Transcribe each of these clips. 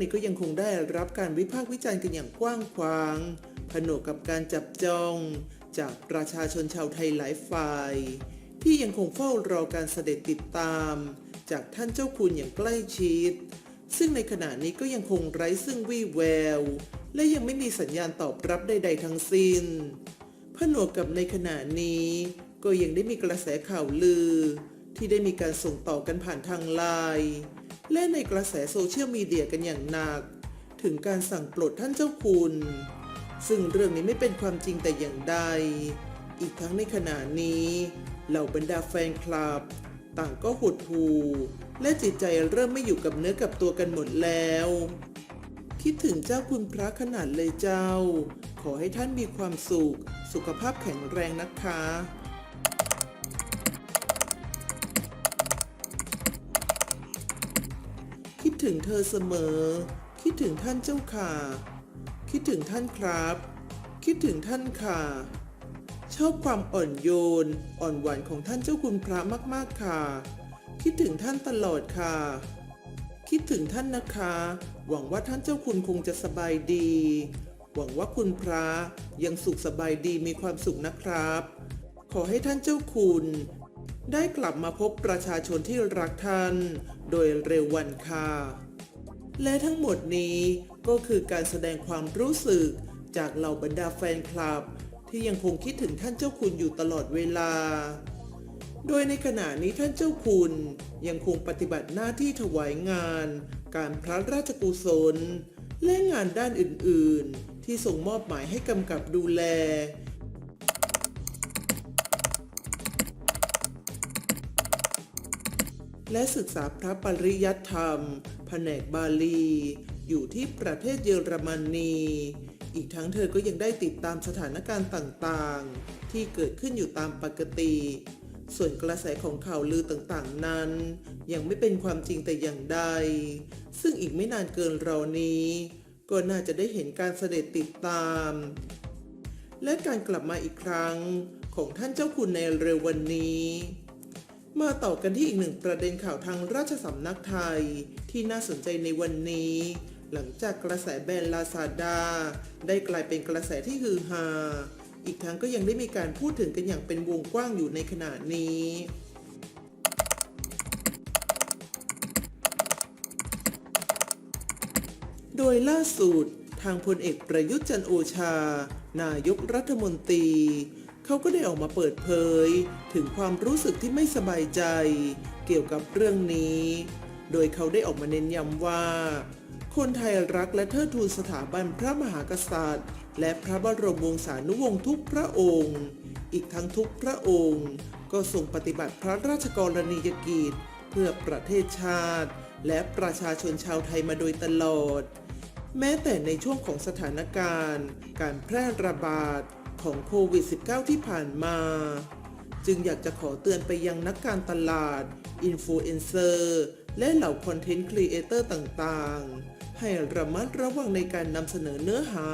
นี้ก็ยังคงได้รับการวิพากษ์วิจารณ์กันอย่างกว้างขวาง ผนวกกับการจับจอง จากประชาชนชาวไทยหลายฝ่าย ที่ยังคงเฝ้ารอการเสด็จติดตาม จากท่านเจ้าคุณอย่างใกล้ชิด ซึ่งในขณะนี้ก็ยังคงไร้ซึ่งวี่แวว และยังไม่มีสัญญาณตอบรับใด ๆ ทั้งสิ้น ผนวกกับในขณะนี้ ก็ยังได้มีกระแสข่าวลือ ที่ได้มีการส่งต่อกันผ่านทางไลน์ และในกระแสโซเชียลมีเดียกันอย่างหนัก ถึงการสั่งปลดท่านเจ้าคุณ ซึ่งเรื่องนี้ไม่เป็นความจริงแต่อย่างใด อีกทั้งในขณะนี้เหล่าบรรดาแฟนคลับ ต่างก็หดหู่และจิตใจเริ่มไม่อยู่กับเนื้อกับตัวกันหมดแล้ว คิดถึงเจ้าคุณพระขนาดเลยเจ้า ขอให้ท่านมีความสุข สุขภาพแข็งแรงนะคะ ถึงเธอเสมอ คิดถึงท่านเจ้าค่ะ คิดถึงท่านครับ คิดถึงท่านค่ะ ชอบความอ่อนโยน อ่อนหวานของท่านเจ้าคุณพระมากๆค่ะ คิดถึงท่านตลอดค่ะ คิดถึงท่านนะคะ หวังว่าท่านเจ้าคุณคงจะสบายดี หวังว่าคุณพระยังสุขสบายดีมีความสุขนะครับ ขอให้ท่านเจ้าคุณ ได้กลับมาพบประชาชนที่รักท่าน โดยเร็ววันค่ะ และทั้งหมดนี้ก็คือการแสดงความรู้สึกจากเหล่าบรรดาแฟนคลับ ที่ยังคงคิดถึงท่านเจ้าคุณอยู่ตลอดเวลา โดยในขณะนี้ท่านเจ้าคุณยังคงปฏิบัติหน้าที่ถวายงาน การพระราชกุศล และงานด้านอื่นๆ ที่ส่งมอบหมายให้กำกับดูแล และศึกษาพระปริยัติธรรม แผนกบาลี อยู่ที่ประเทศเยอรมนี อีกทั้งเธอก็ยังได้ติดตามสถานการณ์ต่างๆ ที่เกิดขึ้นอยู่ตามปกติ ส่วนกระแสของข่าวลือต่างๆนั้น ยังไม่เป็นความจริงแต่อย่างใด ซึ่งอีกไม่นานเกินรอนี้ ก็น่าจะได้เห็นการเสด็จติดตาม และการกลับมาอีกครั้งของท่านเจ้าคุณในเร็ววันนี้ มาต่อกันที่อีกหนึ่งประเด็นข่าวทางราชสำนักไทย ที่น่าสนใจในวันนี้ หลังจากกระแสแบรนด์ลาซาด้าได้กลายเป็นกระแสที่ฮือฮาอีกทั้งก็ยังได้มีการพูดถึงกันอย่างเป็นวงกว้างอยู่ในขณะนี้โดยล่าสุด ทางพลเอกประยุทธ์จันโอชา นายกรัฐมนตรี เขาก็ได้ออกมาเปิดเผย ถึงความรู้สึกที่ไม่สบายใจ เกี่ยวกับเรื่องนี้ โดยเขาได้ออกมาเน้นย้ำว่า คนไทยรักและเทิดทูนสถาบันพระมหากษัตริย์ และพระบรมวงศานุวงศ์ทุกพระองค์ อีกทั้งทุกพระองค์ ก็ทรงปฏิบัติพระราชกรณียกิจ เพื่อประเทศชาติ และประชาชนชาวไทยมาโดยตลอด แม้แต่ในช่วงของสถานการณ์ การแพร่ระบาด ของโควิด -19 ที่ผ่านมา จึงอยากจะขอเตือนไปยังนักการตลาด อินฟลูเอนเซอร์ และเหล่าคอนเทนต์ครีเอเตอร์ต่างๆ ให้ระมัดระวังในการนำเสนอเนื้อหา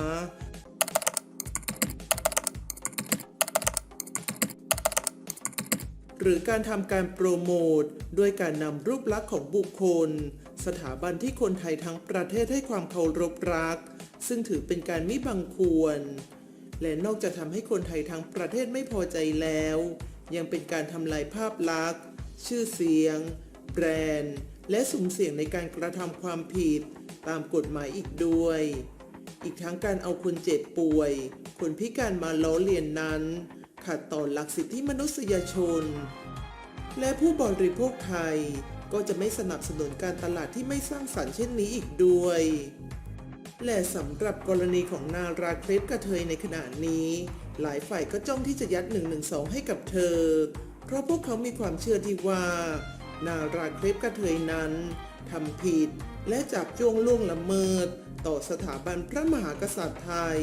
หรือการทำการโปรโมทด้วยการนำรูปลักษณ์ของบุคคล สถาบันที่คนไทยทั้งประเทศให้ความเคารพรัก ซึ่งถือเป็นการมิบังควร และนอกจากทำให้คนไทยทั้งประเทศไม่พอใจแล้ว ยังเป็นการทำลายภาพลักษณ์ ชื่อเสียง แบรนด์ และสุ่มเสี่ยงในการกระทำความผิด ตามกฎหมายอีกด้วย อีกทั้งการเอาคนเจ็บป่วย คนพิการมาล้อเลียนนั้น ขัดต่อหลักสิทธิมนุษยชน และผู้บริโภคไทยก็จะไม่สนับสนุนการตลาดที่ไม่สร้างสรรค์เช่นนี้อีกด้วย และสำหรับกรณีของนาราเคลปกระเทยในขณะนี้ หลายฝ่ายก็จ้องที่จะยัด 112 ให้กับเธอ เพราะพวกเขามีความเชื่อที่ว่า นาราเคลปกระเทยนั้นทำผิด และจับจ้วงล่วงละเมิด ต่อสถาบันพระมหากษัตริย์ไทย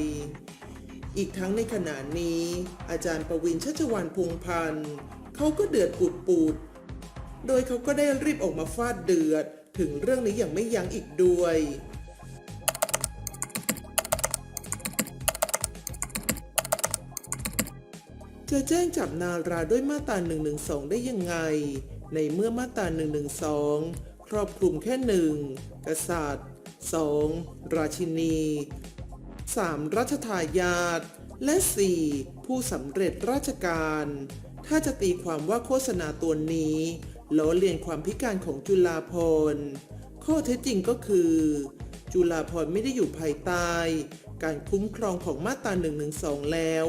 อีกทั้งในขณะนี้ อาจารย์ประวินชัชวานพงพันธ์เขาก็เดือดปุดปูดโดยเขาก็ได้รีบออกมาฟาดเดือด ถึงเรื่องนี้อย่างไม่ยั้งอีกด้วย จะแจ้งจับนาราด้วยมาตรา 112 ได้ยังไง ในเมื่อมาตรา 112 ครอบคลุมแค่หนึ่งกษัตริย์ 2. ราชินี 3. รัชทายาทและ 4. ผู้สำเร็จราชการ ถ้าจะตีความว่าโฆษณาตัวนี้ล้อเลียนความพิการของจุฬาภรข้อเท็จจริงก็คือ จุฬาภรไม่ได้อยู่ภายใต้ การคุ้มครองของมาตรา112 แล้ว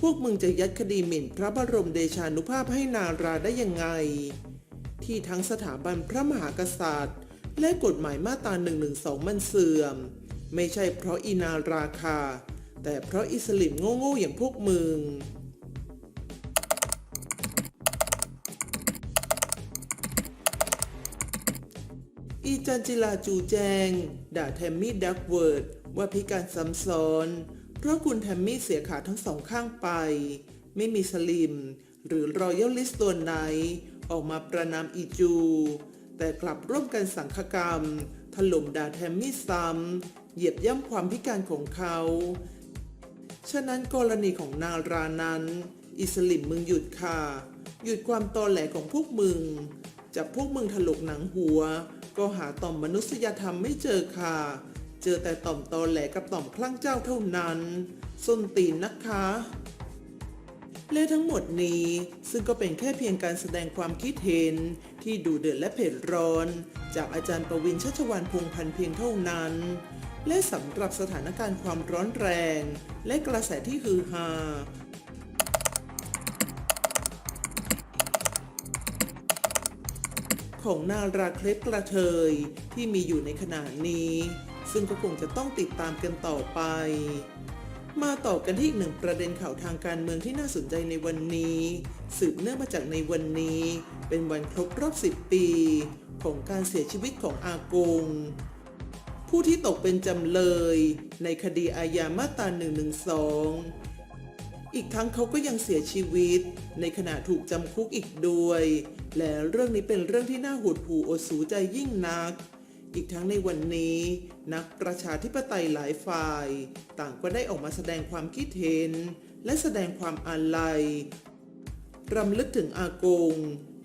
พวกมึงจะยัดคดีหมิ่นพระบรมเดชานุภาพให้นาราได้ยังไง ที่ทั้งสถาบันพระมหากษัตริย์ และกฎหมายมาตรา112 มันเสื่อม ไม่ใช่เพราะอีนาราคา แต่เพราะอิสลิมโง่ๆอย่างพวกมึงอีจันจิลาจูแจง ด่าแทมมี่ดักเวิร์ดว่าพิการซ้ำซ้อน เพราะคุณแทมมี่เสียขาทั้งสองข้างไป ไม่มีสลิม หรือรอยัลลิสตัวไหน ออกมาประนามอีจู แต่กลับร่วมกันสังฆกรรม ถล่มด่าแทมมี่ซ้ำ เหยียบย่ำความพิการของเขา ฉะนั้นกรณีของนารานั้น อิสลิมมึงหยุดค่ะ หยุดความตอแหลของพวกมึง จับพวกมึงถลกหนังหัว ก็หาต่อมมนุษยธรรมไม่เจอค่ะ เจอแต่ต่อมตอแหลกับต่อมคลั่งเจ้าเท่านั้น ส้นตีนนะคะ และทั้งหมดนี้ซึ่งก็เป็นแค่เพียงการแสดงความคิดเห็น ที่ดูเดือดและเผ็ดร้อน จากอาจารย์ประวินชัชวานพงพันธ์เพียงเท่านั้น และสำหรับสถานการณ์ความร้อนแรง และกระแสที่ฮือฮาของนาราเคล็ดกระเทยที่มีอยู่ในขณะนี้ ซึ่งก็คงจะต้องติดตามกันต่อไป มาต่อกันที่อีกหนึ่งประเด็นข่าวทางการเมืองที่น่าสนใจในวันนี้ สืบเนื่องมาจากในวันนี้ เป็นวันครบรอบ 10 ปี ของการเสียชีวิตของอากง ผู้ที่ตกเป็นจำเลย ในคดีอาญามาตรา112อีกทั้งเขาก็ยังเสียชีวิต ในขณะถูกจำคุกอีกด้วย และเรื่องนี้เป็นเรื่องที่น่าหดหู่อดสูใจยิ่งนัก อีกทั้งในวันนี้ นักประชาธิปไตยหลายฝ่าย ต่างก็ได้ออกมาแสดงความคิดเห็น และแสดงความอาลัยรำลึกถึงอากง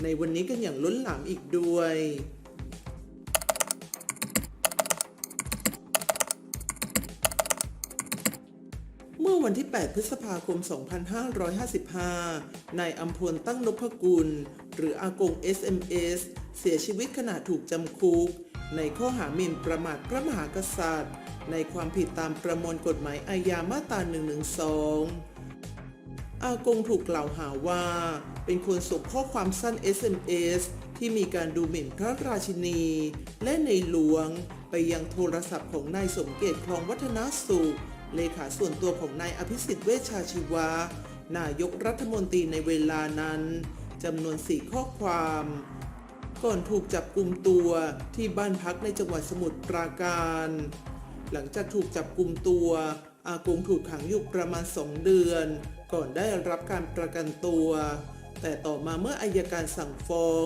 ในวันนี้กันอย่างล้นหลามอีกด้วยเมื่อวันที่ 8 พฤษภาคม 2555 นายอัมพลตั้งนพกุล หรืออากง SMS เสียชีวิตขณะถูกจำคุก ในข้อหาหมิ่นประมาทพระมหากษัตริย์ ในความผิดตามประมวลกฎหมายอาญามาตรา 112 อากงถูกกล่าวหาว่า เป็นคนส่งข้อความสั้น SMS ที่มีการดูหมิ่นพระราชินี และในหลวง ไปยังโทรศัพท์ของนายสมเกตคลองวัฒนสุข เลขาส่วนตัวของนายอภิสิทธิ์เวชชาชีวะ นายกรัฐมนตรีในเวลานั้นจำนวนสี่ข้อความ ก่อนถูกจับกลุ่มตัวที่บ้านพักในจังหวัดสมุทรปราการ หลังจากถูกจับกลุ่มตัวอากงถูกขังอยู่ประมาณสองเดือน ก่อนได้รับการประกันตัว แต่ต่อมาเมื่ออายการสั่งฟ้อง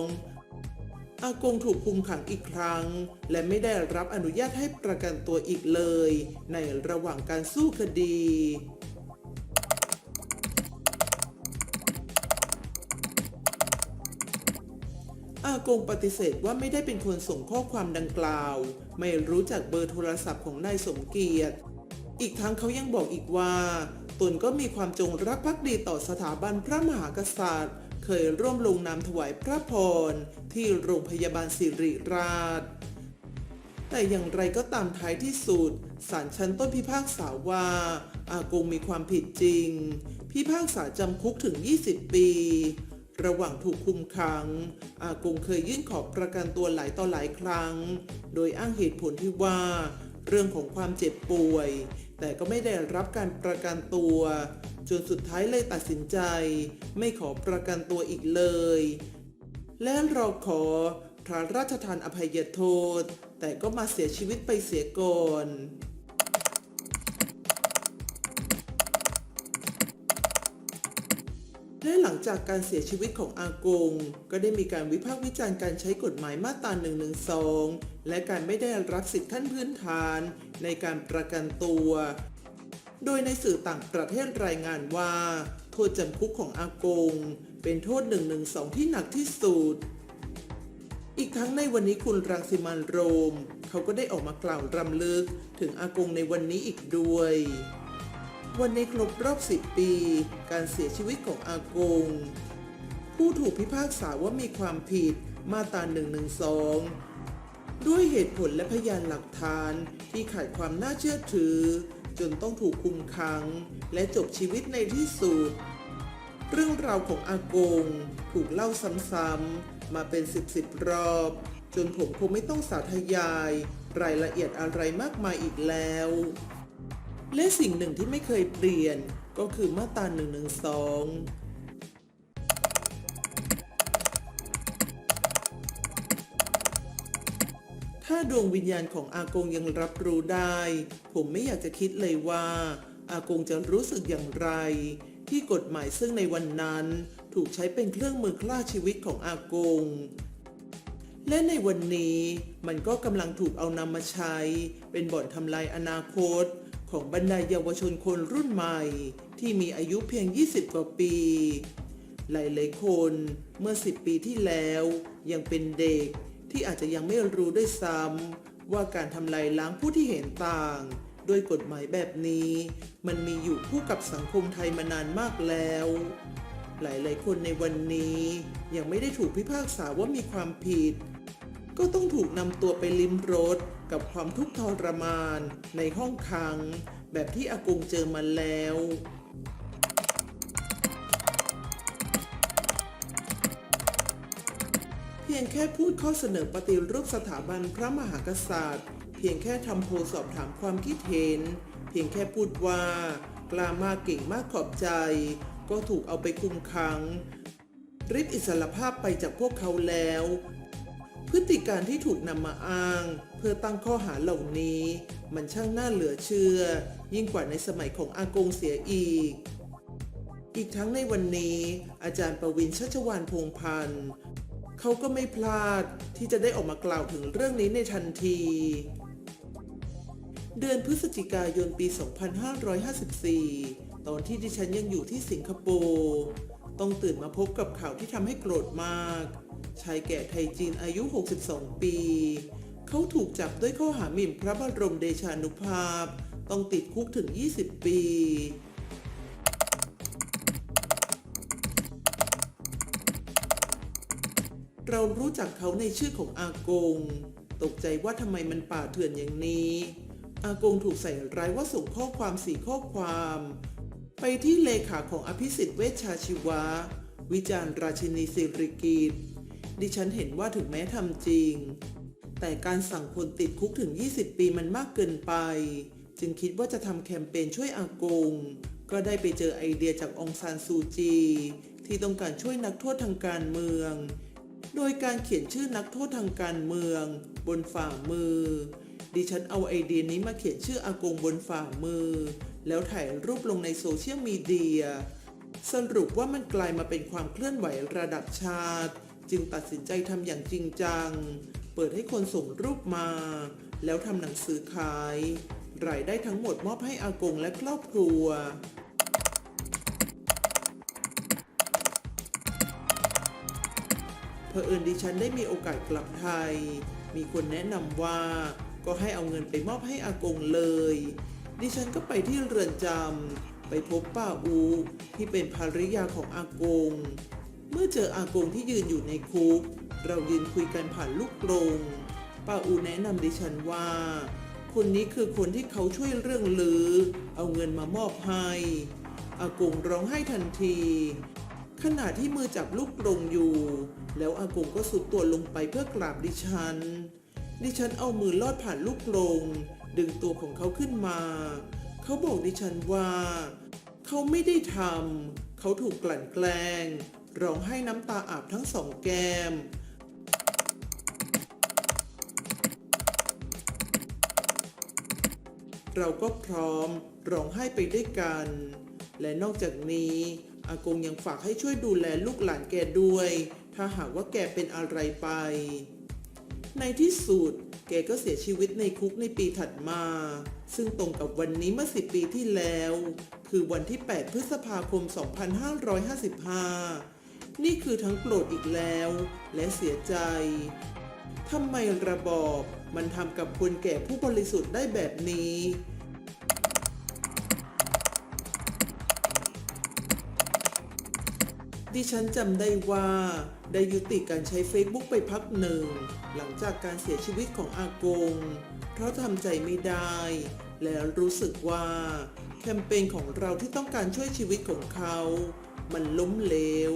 อากงถูกคุมขังอีกครั้ง และไม่ได้รับอนุญาตให้ประกันตัวอีกเลย ในระหว่างการสู้คดี อากงปฏิเสธว่าไม่ได้เป็นคนส่งข้อความดังกล่าว ไม่รู้จักเบอร์โทรศัพท์ของนายสมเกียรติ อีกทั้งเขายังบอกอีกว่า ตนก็มีความจงรักภักดีต่อสถาบันพระมหากษัตริย์ เคยร่วมลงนามถวายพระพร ที่โรงพยาบาลสิริราช แต่อย่างไรก็ตามท้ายที่สุดศาลชั้นต้นพิพากษาว่า อากงมีความผิดจริง พิพากษาจำคุกถึง 20 ปี ระหว่างถูกคุมขัง อากงเคยยื่นขอประกันตัวหลายต่อหลายครั้ง โดยอ้างเหตุผลที่ว่า เรื่องของความเจ็บป่วย แต่ก็ไม่ได้รับการประกันตัว จนสุดท้ายเลยตัดสินใจ ไม่ขอประกันตัวอีกเลย และรอขอพระราชทานอภัยโทษ แต่ก็มาเสียชีวิตไปเสียก่อน และหลังจากการเสียชีวิตของอากง ก็ได้มีการวิพากษ์วิจารณ์การใช้กฎหมายมาตรา 112 และการไม่ได้รับสิทธิขั้นพื้นฐานในการประกันตัว โดยในสื่อต่างประเทศรายงานว่า โทษจำคุกของอากง เป็นโทษ 112 ที่หนักที่สุด อีกทั้งในวันนี้คุณรังสิมันโรม เขาก็ได้ออกมากล่าวรำลึกถึงอากงในวันนี้อีกด้วย วันนี้ครบรอบ 10 ปี การเสียชีวิตของอากง ผู้ถูกพิพากษาว่ามีความผิดมาตรา112 ด้วยเหตุผลและพยานหลักฐานที่ขาดความน่าเชื่อถือ จนต้องถูกคุมขัง และจบชีวิตในที่สุด เรื่องราวของอากง ถูกเล่าซ้ำๆมาเป็นสิบสิบรอบ จนผมคงไม่ต้องสาธยาย รายละเอียดอะไรมากมายอีกแล้ว และสิ่งหนึ่งที่ไม่เคยเปลี่ยนก็คือมาตรา1นึถ้าดวงวิญญาณของอากงยังรับรู้ได้ ผมไม่อยากจะคิดเลยว่า อากงจะรู้สึกอย่างไร ที่กฎหมายซึ่งในวันนั้นถูกใช้เป็นเครื่องมือฆ่าชีวิตของอากง และในวันนี้มันก็กำลังถูกเอานำมาใช้ เป็นบ่อนทำลายอนาคต ของบรรดาเยาวชนคนรุ่นใหม่ ที่มีอายุเพียง 20 กว่าปี หลายๆคนเมื่อ 10 ปีที่แล้ว ยังเป็นเด็กที่อาจจะยังไม่รู้ด้วยซ้ำว่าการทำลายล้างผู้ที่เห็นต่างด้วยกฎหมายแบบนี้ มันมีอยู่คู่กับสังคมไทยมานานมากแล้ว หลายๆคนในวันนี้ยังไม่ได้ถูกพิพากษาว่ามีความผิด ก็ต้องถูกนำตัวไปลิ้มรส กับความทุกข์ทรมานในห้องขัง แบบที่อากงเจอมาแล้ว เพียงแค่พูดข้อเสนอปฏิรูปสถาบันพระมหากษัตริย์ เพียงแค่ทำโพลสอบถามความคิดเห็น เพียงแค่พูดว่ากล้ามากเก่งมากขอบใจ ก็ถูกเอาไปคุมขังริบอิสรภาพไปจากพวกเขาแล้ว พฤติการที่ถูกนำมาอ้าง เพื่อตั้งข้อหาเหล่านี้ มันช่างน่าเหลือเชื่อ ยิ่งกว่าในสมัยของอากงเสียอีก อีกทั้งในวันนี้ อาจารย์ประวินชัชวานพงพันธ์เขาก็ไม่พลาดที่จะได้ออกมากล่าวถึงเรื่องนี้ในทันที เดือนพฤศจิกายนปี 2554 ตอนที่ดิฉันยังอยู่ที่สิงคโปร์ต้องตื่นมาพบกับข่าวที่ทำให้โกรธมาก ชายแก่ไทยจีนอายุ 62 ปี เขาถูกจับด้วยข้อหาหมิ่นพระบรมเดชานุภาพ ต้องติดคุกถึง 20 ปีเรารู้จักเขาในชื่อของอากง ตกใจว่าทำไมมันป่าเถื่อนอย่างนี้ อากงถูกใส่ร้ายว่าส่งข้อความสี่ข้อความ ไปที่เลขาของอภิสิทธิ์เวชชาชีวะ วิจารณ์ราชินีสิริกิตดิฉันเห็นว่าถึงแม้ทำจริง แต่การสั่งคนติดคุกถึง 20 ปีมันมากเกินไป จึงคิดว่าจะทำแคมเปญช่วยอากง ก็ได้ไปเจอไอเดียจากองซานซูจี ที่ต้องการช่วยนักโทษทางการเมือง โดยการเขียนชื่อนักโทษทางการเมือง บนฝ่ามือ ดิฉันเอาไอเดียนี้มาเขียนชื่ออากงบนฝ่ามือ แล้วถ่ายรูปลงในโซเชียลมีเดียสรุปว่ามันกลายมาเป็นความเคลื่อนไหวระดับชาติ จึงตัดสินใจทำอย่างจริงจัง เปิดให้คนส่งรูปมา แล้วทำหนังสือขาย รายได้ทั้งหมดมอบให้อากงและครอบครัว เผอิญดิฉันได้มีโอกาสกลับไทย มีคนแนะนำว่าก็ให้เอาเงินไปมอบให้อากงเลย ดิฉันก็ไปที่เรือนจำไปพบป้าอูที่เป็นภรรยาของอากง เมื่อเจออากงที่ยืนอยู่ในคุก เรายืนคุยกันผ่านลูกกรงป้าอูแนะนำดิฉันว่า คนนี้คือคนที่เขาช่วยเรื่องลือ เอาเงินมามอบให้อากงร้องไห้ทันที ขณะที่มือจับลูกกรงอยู่ แล้วอากงก็สุดตัวลงไปเพื่อกราบดิฉัน ดิฉันเอามือลอดผ่านลูกกรงดึงตัวของเขาขึ้นมา เขาบอกดิฉันว่า เขาไม่ได้ทำเขาถูกกลั่นแกล้งร้องไห้น้ำตาอาบทั้งสองแก้ม เราก็พร้อมร้องไห้ไปด้วยกัน และนอกจากนี้อากงยังฝากให้ช่วยดูแลลูกหลานแกด้วย ถ้าหากว่าแกเป็นอะไรไป ในที่สุด แกก็เสียชีวิตในคุกในปีถัดมา ซึ่งตรงกับวันนี้เมื่อ 10 ปีที่แล้ว คือวันที่ 8 พฤษภาคม 2555 นี่คือทั้งโกรธอีกแล้ว และเสียใจทำไมระบอบ มันทำกับคนแก่ผู้บริสุทธิ์ได้แบบนี้ ดิฉันจำได้ว่า ได้ยุติการใช้ Facebook ไปพักหนึ่ง หลังจากการเสียชีวิตของอากง เพราะทำใจไม่ได้ และรู้สึกว่า แคมเปญของเราที่ต้องการช่วยชีวิตของเขา มันล้มเหลว